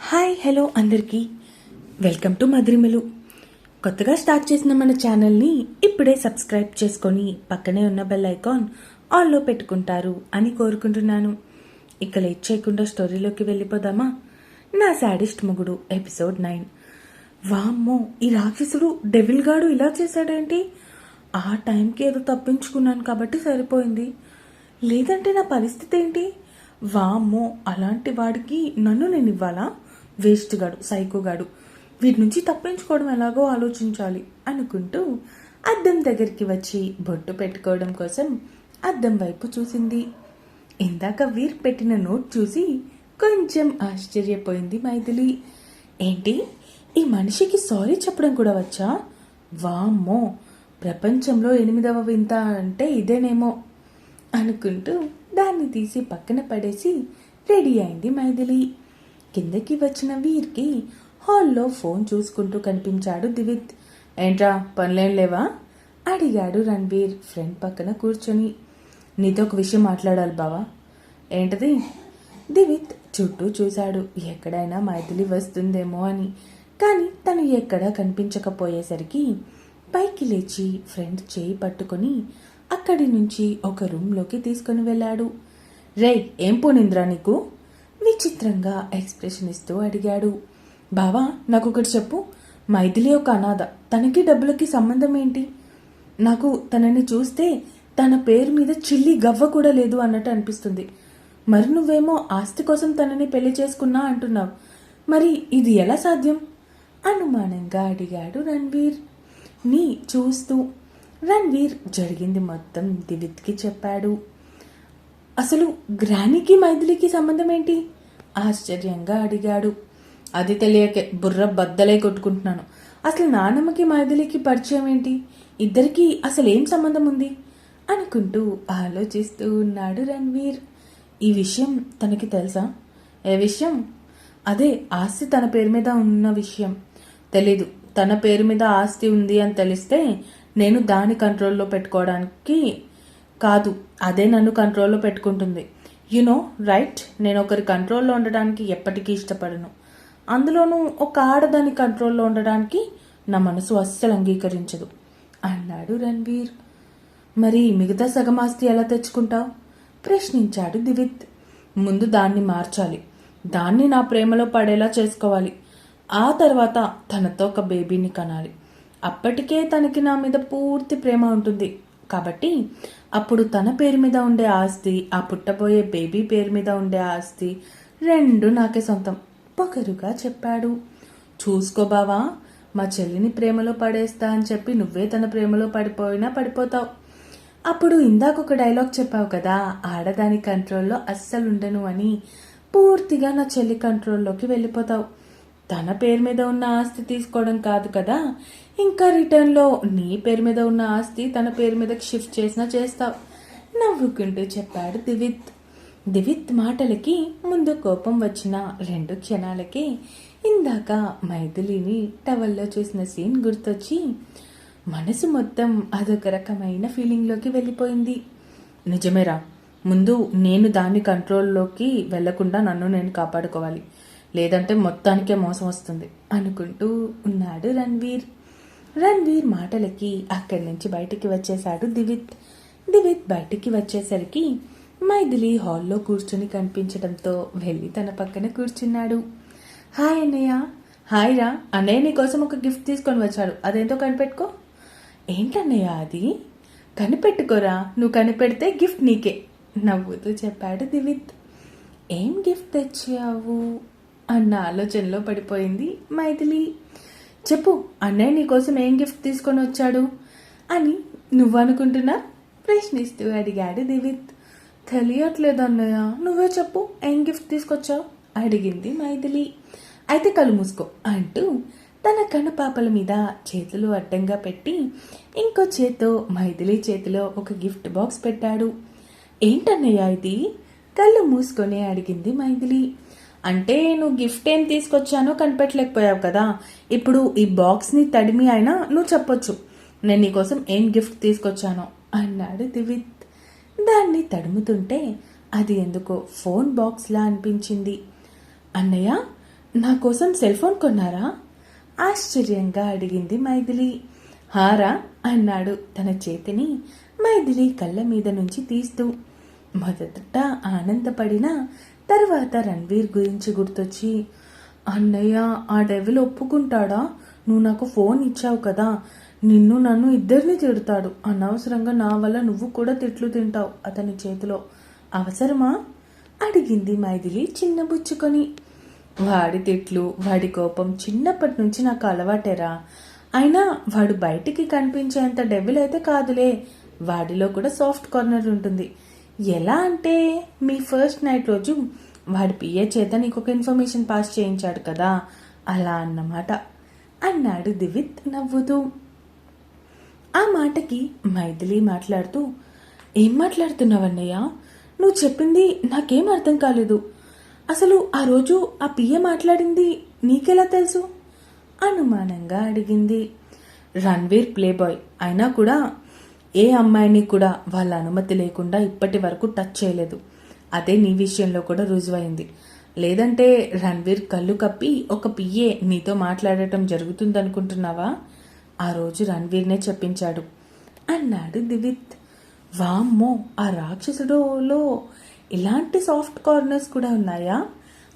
Hi hello అందరికీ. Welcome to Madhurimalu. కొత్తగా start చేసిన మన ఛానల్ని ఇప్పుడే సబ్స్క్రైబ్ చేసుకొని పక్కనే ఉన్న బెల్ ఐకాన్ ఆన్లో పెట్టుకుంటారు అని కోరుకుంటున్నాను. ఇక లేట్ చేయకుండా స్టోరీలోకి వెళ్ళిపోదామా? నా శాడిస్ట్ మొగుడు ఎపిసోడ్ నైన్. వామ్మో ఈ రాక్షసుడు డెవిల్ గాడు ఇలా చేశాడేంటి? ఆ టైంకి ఏదో తప్పించుకున్నాను కాబట్టి సరిపోయింది. లేదంటే నా పరిస్థితి ఏంటి? వామ్మో అలాంటి వాడికి నన్ను నేను ఇవ్వాలా? వేస్ట్ గాడు సైకో గాడు. వీటి నుంచి తప్పించుకోవడం ఎలాగో ఆలోచించాలి అనుకుంటూ అద్దం దగ్గరికి వచ్చి బొట్టు పెట్టుకోవడం కోసం అద్దం వైపు చూసింది. ఇందాక వీర్ పెట్టిన నోట్ చూసి కొంచెం ఆశ్చర్యపోయింది మైథిలి. ఏంటి? ఈ మనిషికి సారీ చెప్పడం కూడా వచ్చా? వామ్మో! ప్రపంచంలో ఎనిమిదవ వింత అంటే ఇదేనేమో అనుకుంటూ దాన్ని తీసి పక్కన పడేసి రెడీ అయింది మైథిలి. కిందకి వచ్చిన వీర్కి హాల్లో ఫోన్ చూసుకుంటూ కనిపించాడు దివిత్. ఏంట్రా పనులేం లేవా? అడిగాడు రణ్వీర్ ఫ్రెండ్ పక్కన కూర్చొని. నీతో ఒక విషయం మాట్లాడాలి బావా. ఏంటది? దివిత్ చుట్టూ చూశాడు. ఎక్కడైనా మైథిలి వస్తుందేమో అని. కానీ తను ఎక్కడా కనిపించకపోయేసరికి పైకి లేచి ఫ్రెండ్ చేయి పట్టుకొని అక్కడి నుంచి ఒక రూమ్లోకి తీసుకుని వెళ్ళాడు. రే ఏం పోనింద్రా నీకు? విచిత్రంగా ఎక్స్ప్రెషన్ ఇస్తూ అడిగాడు. బావా ఒకటి చెప్పు. మైథిలి ఒక అనాథ. తనకి డబ్బులకి సంబంధం ఏంటి? నాకు తనని చూస్తే తన పేరు మీద చిల్లి గవ్వ కూడా లేదు అన్నట్టు అనిపిస్తుంది. మరి నువ్వేమో ఆస్తి కోసం తనని పెళ్ళి చేసుకున్నా అంటున్నావు. మరి ఇది ఎలా సాధ్యం? అనుమానంగా అడిగాడు రణ్వీర్. నీ చూస్తూ. రణ్వీర్ జరిగింది మొత్తం దివిత్కి చెప్పాడు. అసలు గ్రానికి మైథిలికి సంబంధం ఏంటి? ఆశ్చర్యంగా అడిగాడు. అది తెలియకే బుర్ర బద్దలై కొట్టుకుంటున్నాను. అసలు నానమ్మకి మైథిలికి పరిచయం ఏంటి? ఇద్దరికి అసలు ఏం సంబంధం ఉంది? అనుకుంటూ ఆలోచిస్తూ ఉన్నాడు రణ్వీర్. ఈ విషయం తనకి తెలుసా? ఏ విషయం? అదే ఆస్తి తన పేరు మీద ఉన్న విషయం. తెలీదు. తన పేరు మీద ఆస్తి ఉంది అని తెలిస్తే నేను దాని కంట్రోల్లో పెట్టుకోవడానికి కాదు అదే నన్ను కంట్రోల్లో పెట్టుకుంటుంది. యునో రైట్ నేను ఒకరి కంట్రోల్లో ఉండడానికి ఎప్పటికీ ఇష్టపడను. అందులోనూ ఒక ఆడదాని కంట్రోల్లో ఉండడానికి నా మనసు అస్సలు అంగీకరించదు. అన్నాడు రణ్వీర్ మరి మిగతా సగమాస్తి ఎలా తెచ్చుకుంటావు? ప్రశ్నించాడు దివిత్. ముందు దాన్ని మార్చాలి. దాన్ని నా ప్రేమలో పడేలా చేసుకోవాలి. ఆ తర్వాత తనతో ఒక బేబీని కనాలి. అప్పటికే తనకి నా మీద పూర్తి ప్రేమ ఉంటుంది. కాబట్టి అప్పుడు తన పేరు మీద ఉండే ఆస్తి ఆ పుట్టబోయే బేబీ పేరు మీద ఉండే ఆస్తి రెండు నాకే సొంతం పొగరుగా చెప్పాడు. చూసుకో బావా మా చెల్లిని ప్రేమలో పడేస్తా అని చెప్పి నువ్వే తన ప్రేమలో పడిపోయినా పడిపోతావు. అప్పుడు ఇందాక ఒక డైలాగ్ చెప్పావు కదా ఆడదాని కంట్రోల్లో అస్సలు ఉండను అని పూర్తిగా నా చెల్లి కంట్రోల్లోకి వెళ్ళిపోతావు. తన పేరు మీద ఉన్న ఆస్తి తీసుకోవడం కాదు కదా ఇంకా రిటర్న్లో నీ పేరు మీద ఉన్న ఆస్తి తన పేరు మీదకి షిఫ్ట్ చేసినా చేస్తావు నవ్వుకుంటూ చెప్పాడు దివిత్. దివిత్ మాటలకి ముందు కోపం వచ్చిన రెండు క్షణాలకి ఇందాక మైథిలిని టవల్లో చూసిన సీన్ గుర్తొచ్చి మనసు మొత్తం అదొక రకమైన ఫీలింగ్లోకి వెళ్ళిపోయింది. నిజమేరా ముందు నేను దాని కంట్రోల్లోకి వెళ్ళకుండా నన్ను నేను కాపాడుకోవాలి. లేదంటే మొత్తానికే మోసం వస్తుంది అనుకుంటూ ఉన్నాడు రణ్వీర్. రణ్వీర్ మాటలకి. అక్కడి నుంచి బయటికి వచ్చేశాడు దివిత్. దివిత్ బయటికి వచ్చేసరికి మైథిలి హాల్లో కూర్చుని కనిపించడంతో వెళ్ళి తన పక్కన కూర్చున్నాడు. హాయ్ అన్నయ్య. హాయ్ రా. అన్నయ్య నీకోసం ఒక గిఫ్ట్ తీసుకొని వచ్చాడు. అదేంటో కనిపెట్టుకో. ఏంటన్నయ్య అది? కనిపెట్టుకోరా. నువ్వు కనిపెడితే గిఫ్ట్ నీకే నవ్వుతూ చెప్పాడు దివిత్. ఏం గిఫ్ట్ తెచ్చావు? అన్న ఆలోచనలో పడిపోయింది మైథిలి. చెప్పు అన్నయ్య నీకోసం ఏం గిఫ్ట్ తీసుకొని వచ్చాడు? అని నువ్వనుకుంటున్నా ప్రశ్నిస్తూ అడిగాడు దివిత్. తెలియట్లేదు అన్నయ్య నువ్వే చెప్పు ఏం గిఫ్ట్ తీసుకొచ్చావు? అడిగింది మైథిలి. అయితే కళ్ళు మూసుకో అంటూ తన కనుపాపల మీద చేతులు అడ్డంగా పెట్టి ఇంకో చేత్తో మైథిలి చేతిలో ఒక గిఫ్ట్ బాక్స్ పెట్టాడు. ఏంటన్నయ్య ఇది? కళ్ళు మూసుకొని అడిగింది మైథిలి. అంటే నువ్వు గిఫ్ట్ ఏం తీసుకొచ్చానో కనిపెట్టలేకపోయావు కదా. ఇప్పుడు ఈ బాక్స్ని తడిమి అయినా నువ్వు చెప్పొచ్చు. నేను నీకోసం ఏం గిఫ్ట్ తీసుకొచ్చానో అన్నాడు దివిత్. దాన్ని తడుముతుంటే అది ఎందుకో ఫోన్ బాక్స్లా అనిపించింది. అన్నయ్య నా కోసం సెల్ ఫోన్ కొన్నారా? ఆశ్చర్యంగా అడిగింది మైథిలి. హారా అన్నాడు తన చేతిని మైథిలి కళ్ళ మీద నుంచి తీస్తూ. మొదట ఆనందపడిన తర్వాత రణ్వీర్ గురించి గుర్తొచ్చి అన్నయ్య ఆ డెవిల్ ఒప్పుకుంటాడా? నువ్వు నాకు ఫోన్ ఇచ్చావు కదా. నిన్ను నన్ను ఇద్దరిని తిడతాడు. అనవసరంగా నా వల్ల నువ్వు కూడా తిట్లు తింటావు అతని చేతిలో. అవసరమా? అడిగింది మైథిలి చిన్నబుచ్చుకొని వాడి తిట్లు వాడి కోపం చిన్నప్పటి నుంచి నాకు అలవాటేరా. అయినా వాడు బయటికి కనిపించేంత డెవిల్ అయితే కాదులే. వాడిలో కూడా సాఫ్ట్ కార్నర్ ఉంటుంది. ఎలా అంటే మీ ఫస్ట్ నైట్ రోజు వాడి పిఏ చేత నీకు ఒక ఇన్ఫర్మేషన్ పాస్ చేయించాడు కదా అలా అన్నమాట. అన్నాడు దివిత్ నవ్వుతూ. ఆ మాటకి మైథిలి మాట్లాడుతూ ఏం మాట్లాడుతున్నావన్నయ్య? నువ్వు చెప్పింది నాకేం అర్థం కాలేదు. అసలు ఆ రోజు ఆ పిఏ మాట్లాడింది నీకెలా తెలుసు? అనుమానంగా అడిగింది. రణ్వీర్ ప్లే బాయ్ అయినా కూడా ఏ అమ్మాయిని కూడా వాళ్ళ అనుమతి లేకుండా ఇప్పటి వరకు టచ్ చేయలేదు. అదే నీ విషయంలో కూడా రుజువైంది. లేదంటే రణ్వీర్ కళ్ళు కప్పి ఒక పియ్యే నీతో మాట్లాడటం జరుగుతుందనుకుంటున్నావా? ఆ రోజు రణ్వీర్నే చెప్పించాడు. అన్నాడు దివిత్. వామ్మో ఆ రాక్షసుడులో ఇలాంటి సాఫ్ట్ కార్నర్స్ కూడా ఉన్నాయా?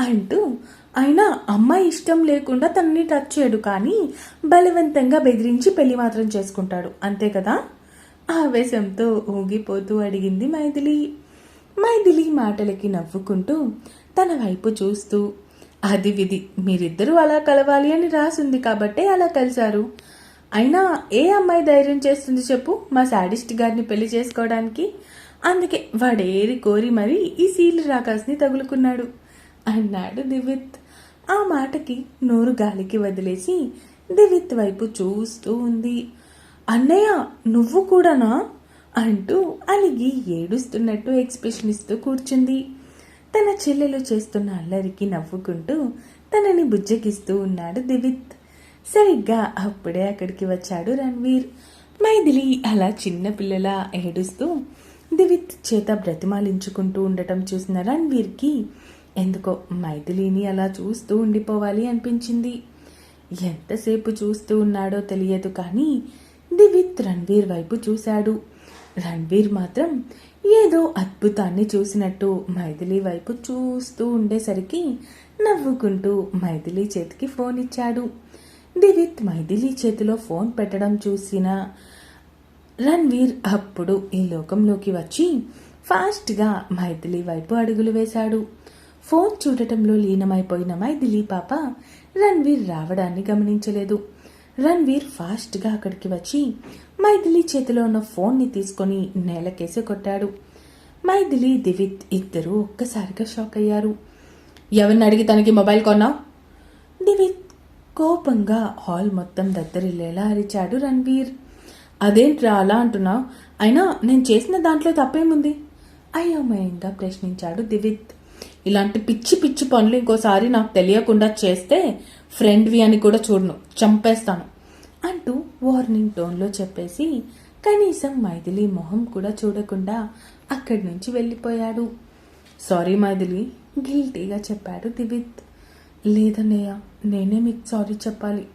అంటూ ఆయన అమ్మాయి ఇష్టం లేకుండా తనని టచ్ చేయడు కానీ బలవంతంగా బెదిరించి పెళ్ళి మాత్రం చేసుకుంటాడు. అంతే కదా? ఆవేశంతో ఊగిపోతూ అడిగింది మైథిలి. మైథిలి మాటలకి నవ్వుకుంటూ తన వైపు చూస్తూ అది విధి. మీరిద్దరూ అలా కలవాలి అని రాసుంది కాబట్టే అలా కలిశారు. అయినా ఏ అమ్మాయి ధైర్యం చేస్తుంది చెప్పు మా శాడిస్ట్ గారిని పెళ్ళి చేసుకోవడానికి? అందుకే వాడేరి కోరి మరీ ఈ సీల్ రాకాస్ని తగులుకున్నాడు అన్నాడు దివిత్. ఆ మాటకి నోరు గాలికి వదిలేసి దివిత్ వైపు చూస్తూ ఉంది. అన్నయ్య నువ్వు కూడానా? అంటూ అలిగి ఏడుస్తున్నట్టు ఎక్స్ప్రెషన్ ఇస్తూ కూర్చుంది. తన చెల్లెలు చేస్తున్న అల్లరికి నవ్వుకుంటూ తనని బుజ్జగిస్తూ ఉన్నాడు దివిత్. సరిగ్గా అప్పుడే అక్కడికి వచ్చాడు రణ్వీర్. మైథిలి అలా చిన్న పిల్లలా ఏడుస్తూ దివిత్ చేత బ్రతిమాలించుకుంటూ ఉండటం చూసిన రణ్వీర్కి ఎందుకో మైథిలిని అలా చూస్తూ ఉండిపోవాలి అనిపించింది. ఎంతసేపు చూస్తూ ఉన్నాడో తెలియదు కానీ దివిత్ రణ్వీర్ వైపు చూశాడు. రణ్వీర్ మాత్రం ఏదో అద్భుతాన్ని చూసినట్టు మైథిలి వైపు చూస్తూ ఉండేసరికి నవ్వుకుంటూ మైథిలి చేతికి ఫోన్ ఇచ్చాడు. దివిత్ మైథిలి చేతిలో ఫోన్ పెట్టడం చూసిన రణ్వీర్ అప్పుడు ఈ లోకంలోకి వచ్చి ఫాస్ట్గా మైథిలి వైపు అడుగులు వేశాడు. ఫోన్ చూడటంలో లీనమైపోయిన మైథిలి పాప రణ్వీర్ రావడాన్ని గమనించలేదు. రణ్వీర్ ఫాస్ట్గా అక్కడికి వచ్చి మైథిలి చేతిలో ఉన్న ఫోన్ని తీసుకొని నేలకేసి కొట్టాడు. మైథిలి దివిత్ ఇద్దరూ ఒక్కసారిగా షాక్ అయ్యారు. ఎవరిని అడిగి తనకి మొబైల్ కొన్నావు? దివిత్ కోపంగా హాల్ మొత్తం దద్దరిల్లేలా అరిచాడు రణ్వీర్. అదేంట్రా అలా అంటున్నావు? అయినా నేను చేసిన దాంట్లో తప్పేముంది? అయోమయంగా ప్రశ్నించాడు దివిత్. ఇలాంటి పిచ్చి పిచ్చి పనులు ఇంకోసారి నాకు తెలియకుండా చేస్తే ఫ్రెండ్వి అని కూడా చూడను చంపేస్తాను అంటూ వార్నింగ్ టోన్లో చెప్పేసి కనీసం మైథిలి మొహం కూడా చూడకుండా అక్కడి నుంచి వెళ్ళిపోయాడు. సారీ మైథిలి గిల్టీగా చెప్పాడు దివిత్. లేదన్నయ్య నేనే మీకు సారీ చెప్పాలి.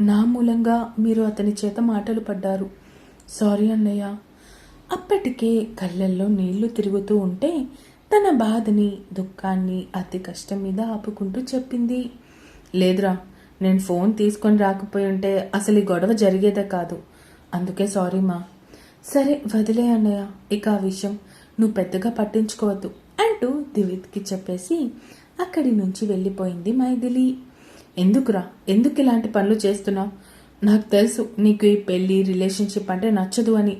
నా మూలంగా మీరు అతని చేత మాటలు పడ్డారు. సారీ అన్నయ్య. అప్పటికే కళ్ళల్లో నీళ్ళు తిరుగుతూ ఉంటే తన బాధని దుఃఖాన్ని అతి కష్టం మీద ఆపుకుంటూ చెప్పింది. లేదురా నేను ఫోన్ తీసుకొని రాకపోయి ఉంటే అసలు ఈ గొడవ జరిగేదే కాదు. అందుకే సారీ మా. సరే వదిలే అన్నయ్య. ఇక ఆ విషయం నువ్వు పెద్దగా పట్టించుకోవద్దు అంటూ దివిత్కి చెప్పేసి అక్కడి నుంచి వెళ్ళిపోయింది మైథిలి. ఎందుకురా? ఎందుకు ఇలాంటి పనులు చేస్తున్నావు? నాకు తెలుసు నీకు ఈ పెళ్ళి రిలేషన్షిప్ అంటే నచ్చదు అని.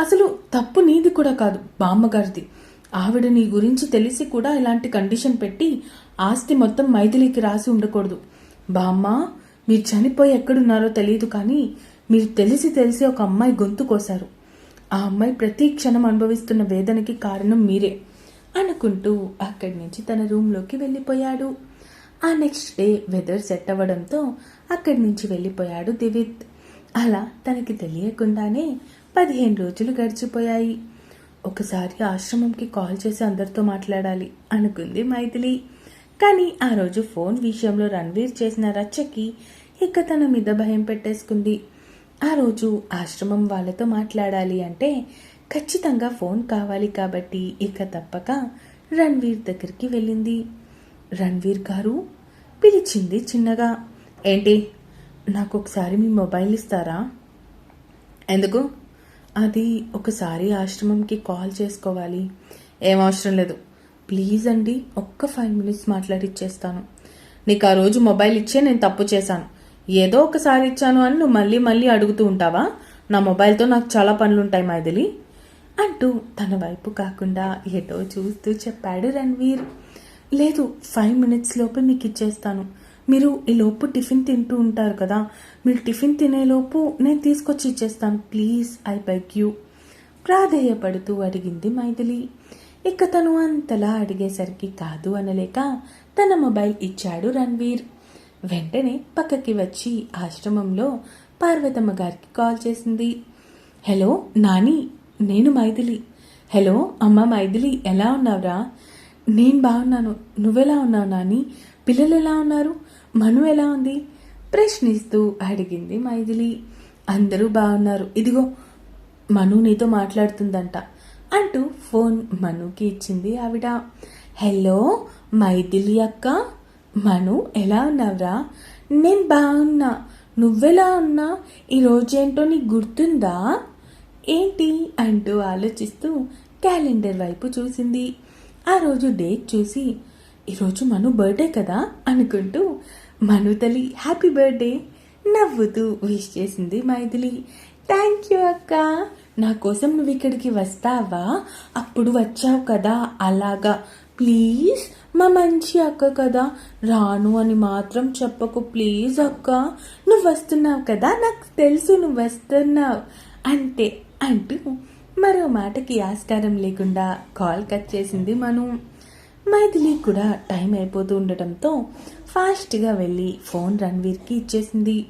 అసలు తప్పు నీది కూడా కాదు బామ్మగారిది. ఆవిడ నీ గురించి తెలిసి కూడా ఇలాంటి కండిషన్ పెట్టి ఆస్తి మొత్తం మైథిలికి రాసి ఉండకూడదు. బామ్మ మీరు చనిపోయి ఎక్కడున్నారో తెలియదు కానీ మీరు తెలిసి తెలిసి ఒక అమ్మాయి గొంతు కోశారు. ఆ అమ్మాయి ప్రతి క్షణం అనుభవిస్తున్న వేదనకి కారణం మీరే అనుకుంటూ అక్కడి నుంచి తన రూమ్లోకి వెళ్ళిపోయాడు. ఆ నెక్స్ట్ డే వెదర్ సెట్ అవ్వడంతో అక్కడి నుంచి వెళ్ళిపోయాడు దివిత్. అలా తనకి తెలియకుండానే పదిహేను రోజులు గడిచిపోయాయి. ఒకసారి ఆశ్రమంకి కాల్ చేసి అందరితో మాట్లాడాలి అనుకుంది మైథిలి. కానీ ఆ రోజు ఫోన్ విషయంలో రణ్వీర్ చేసిన రచ్చకి ఇక తన మీద భయం పెట్టేసుకుంది. ఆ రోజు ఆశ్రమం వాళ్ళతో మాట్లాడాలి అంటే ఖచ్చితంగా ఫోన్ కావాలి కాబట్టి ఇక తప్పక రణ్వీర్ దగ్గరికి వెళ్ళింది. రణ్వీర్ గారు పిలిచింది చిన్నగా ఏంటి నాకు ఒకసారి మీ మొబైల్ ఇస్తారా? ఎందుకు? అది ఒకసారి ఆశ్రమంకి కాల్ చేసుకోవాలి. ఏం అవసరం లేదు. ప్లీజ్ అండి ఒక్క ఫైవ్ మినిట్స్ మాట్లాడిచ్చేస్తాను. నీకు ఆ రోజు మొబైల్ ఇచ్చే నేను తప్పు చేశాను. ఏదో ఒకసారి ఇచ్చాను అని నువ్వు మళ్ళీ మళ్ళీ అడుగుతూ ఉంటావా? నా మొబైల్తో నాకు చాలా పనులుంటాయి మైథిలి. అంటూ తన వైపు కాకుండా ఏటో చూస్తూ చెప్పాడు రణ్వీర్. లేదు ఫైవ్ మినిట్స్ లోపు మీకు ఇచ్చేస్తాను మీరు ఈ లోపు టిఫిన్ తింటూ ఉంటారు కదా మీరు టిఫిన్ తినేలోపు నేను తీసుకొచ్చి ఇచ్చేస్తాను. Please I beg you. ప్రాధేయపడుతూ అడిగింది మైథిలి. ఇక తను అంతలా అడిగేసరికి కాదు అనలేక తన మొబైల్ ఇచ్చాడు రణ్వీర్. వెంటనే పక్కకి వచ్చి ఆశ్రమంలో పార్వతమ్మ గారికి కాల్ చేసింది. హలో నాని నేను మైథిలి. హలో అమ్మ మైథిలి ఎలా ఉన్నావురా? నేను బాగున్నాను. నువ్వెలా ఉన్నావు నాని? పిల్లలు ఎలా ఉన్నారు? మను ఎలా ఉంది? ప్రశ్నిస్తూ అడిగింది మైథిలి. అందరూ బాగున్నారు. ఇదిగో మను నీతో మాట్లాడుతుందంట. అంటూ ఫోన్ మనుకి ఇచ్చింది ఆవిడ. హలో మైథిలి అక్క. మను ఎలా ఉన్నావురా? నేను బాగున్నా. నువ్వెలా ఉన్నా? ఈరోజేంటో నీకు గుర్తుందా? ఏంటి? అంటూ ఆలోచిస్తూ క్యాలెండర్ వైపు చూసింది. ఆ రోజు డేట్ చూసి ఈరోజు మను బర్త్డే కదా? అనుకుంటూ మను తల్లి హ్యాపీ బర్త్డే నవ్వుతూ విష్ చేసింది మైథిలి. థ్యాంక్ యూ అక్క. నా కోసం నువ్వు ఇక్కడికి వస్తావా? అప్పుడు వచ్చావు కదా అలాగా. ప్లీజ్ మా మంచి అక్క కదా. రాను అని మాత్రం చెప్పకు ప్లీజ్ అక్క. నువ్వు వస్తున్నావు కదా నాకు తెలుసు నువ్వు వస్తున్నావు. అంతే అంటూ మరో మాటకి ఆస్కారం లేకుండా కాల్ కట్ చేసింది మను. మైథిలి కూడా టైం అయిపోతూ ఉండటంతో ఫాస్ట్గా వెళ్ళి ఫోన్ రణ్వీర్కి ఇచ్చేసింది.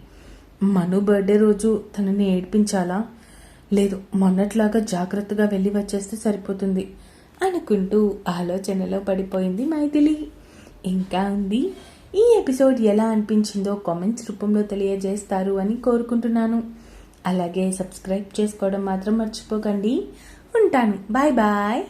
మను బర్త్డే రోజు తనని ఏడ్పించాలా? లేదు మొన్నట్లాగా జాగ్రత్తగా వెళ్ళి వచ్చేస్తే సరిపోతుంది అనుకుంటూ ఆలోచనలో పడిపోయింది మైథిలి. ఇంకా ఉంది ఈ ఎపిసోడ్ ఎలా అనిపించిందో కామెంట్స్ రూపంలో తెలియజేస్తారు అని కోరుకుంటున్నాను. అలాగే సబ్స్క్రైబ్ చేసుకోవడం మాత్రం మర్చిపోకండి. ఉంటాను. Bye bye.